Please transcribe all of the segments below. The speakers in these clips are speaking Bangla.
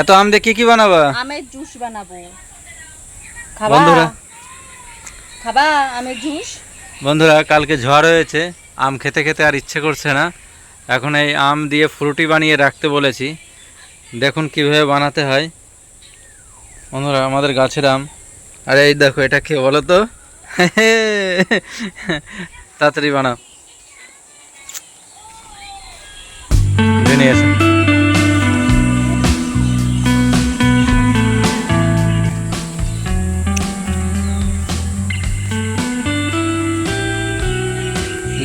এত আম দিয়ে কি কি বানাবা? আমের জুস বানাবো। খাবা? বন্ধুরা। খাবা আমের জুস? বন্ধুরা কালকে ঝড় হয়েছে আম খেতে খেতে আর ইচ্ছে করছে না। এখন এই আম দিয়ে ফ্রুটি বানিয়ে রাখতে বলেছি। দেখুন কীভাবে বানাতে হয়। বন্ধুরা আমাদের গাছের আম। আরে এই দেখো এটা কে বলো তো? তাড়াতাড়ি বানাও। নিয়ে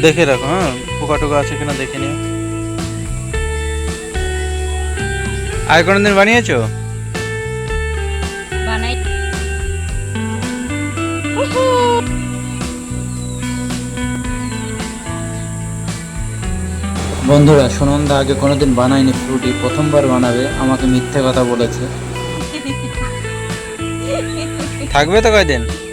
দেখে রাখো হ্যাঁ? পোকা টোকা আছে কিনা দেখে নিও। আর কোনোদিন বানিয়েছো? বানাই। বন্ধুরা সুনন্দা আগে কোনোদিন বানায়নি ফ্রুটি প্রথমবার বানাবে আমাকে মিথ্যে কথা বলেছে। থাকবে তো কয়দিন?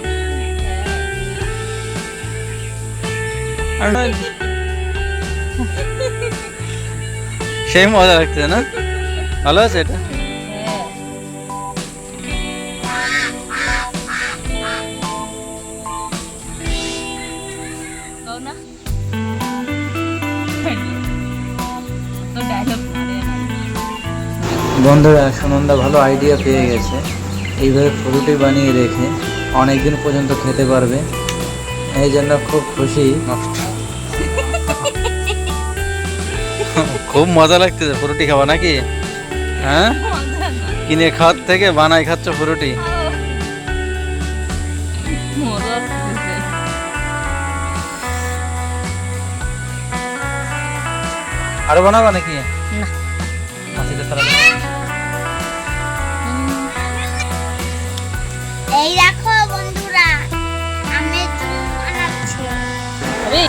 সেই মজা লাগছে না? ভালো আছে এটা। বন্ধুরা সুনন্দা ভালো আইডিয়া পেয়ে গেছে। এইভাবে ফ্রুটি বানিয়ে রেখে অনেক দিন পর্যন্ত খেতে পারবে। এই জন্য খুব খুশি। খুব মজা লাগতেছে ফুরুটি খাওয়া নাকি? হ্যাঁ? কিনে খাওয়ার থেকে বানাই খাচ্ছ ফুরুটি। আরও বানাবা নাকি? না।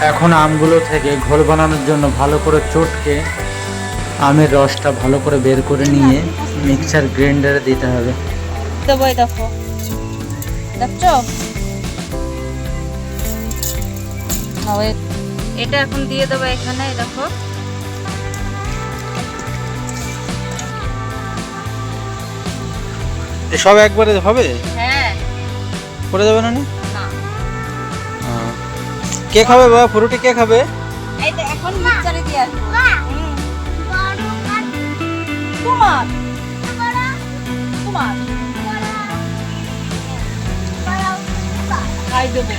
এখন আমগুলো থেকে ঘোল বানানোর জন্য ভালো করে চটকে আমের রসটা ভালো করে বের করে নিয়ে মিক্সার গ্রাইন্ডারে দিতে হবে। দেবো দেখো। দেখছ? এটা এখন দিয়ে দেবো এখানে দেখো। সব একবারে হবে? হ্যাঁ। করে যাবে না না। কে খাবে বাবা? ফ্রুটি কে খাবে? এই তো এখন মিক্সারে দিয়ে আসব। খাই দেবো।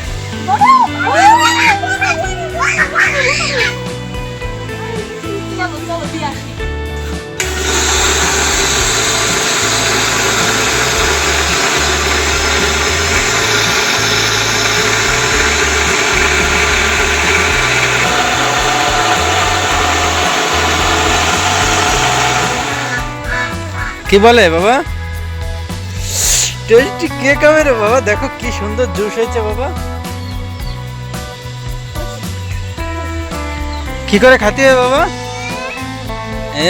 চলো দিয়ে আসি। কি বলে বাবা? টেস্টি কে খাবে রে বাবা দেখো কি সুন্দর জুস হয়েছে বাবা। কি করে খাতে হবে বাবা?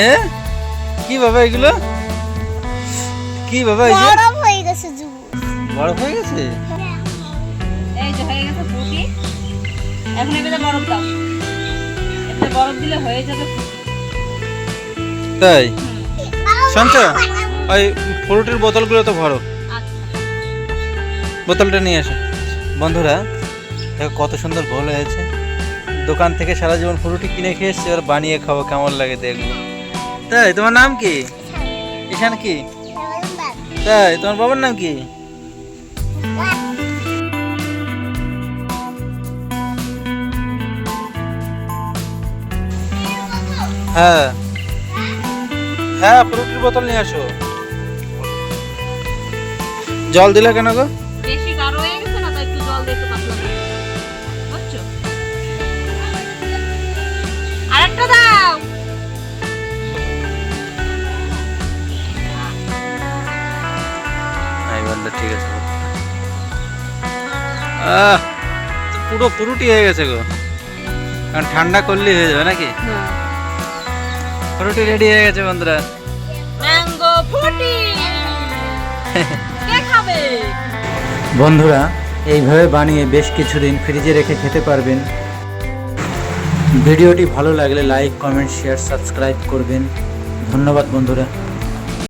এ? কি বাবা এগুলো? কি বাবা এই বড় হয়ে গেছে জুস বরফ হয়ে গেছে? এই যে হয়ে গেছে ফুটি। এখন এবারে বরফ দাও। এবারে বরফ দিলে হয়ে যাবে তাই? শুনছ ওই ফ্রুটির বোতলগুলো তো ভরো। বোতলটা নিয়ে এসো। বন্ধুরা, দেখো কত সুন্দর গোল হয়েছে। দোকান থেকে সারা জীবন ফ্রুটি কিনে খেয়ে এবার বানিয়ে খাব, কেমন লাগে দেখব। তাই, তোমার নাম কি? ঈশান কি? তাই, তোমার বাবার নাম কি? হ্যাঁ। হ্যাঁ ফ্রুটির বোতল নিয়ে আসো। জল দিলে কেন গো? বেশি গাঢ় হয়ে গেছে না তাই একটু জল দিয়ে একটু পাতলা করে বুঝছ? আরেকটা দাও! এই ঠিক আছে। আহ পুরো পুরুটি হয়ে গেছে গো। কারণ ঠান্ডা করলেই হয়ে যাবে নাকি? হ্যাঁ পুরুটি রেডি হয়ে গেছে বন্ধুরা। ম্যাঙ্গো ফুটি কে খাবে? বন্ধুরা এইভাবে বানিয়ে বেশ কিছুদিন ফ্রিজে রেখে খেতে পারবেন। ভিডিওটি ভালো লাগলে লাইক কমেন্ট শেয়ার সাবস্ক্রাইব করবেন। ধন্যবাদ বন্ধুরা।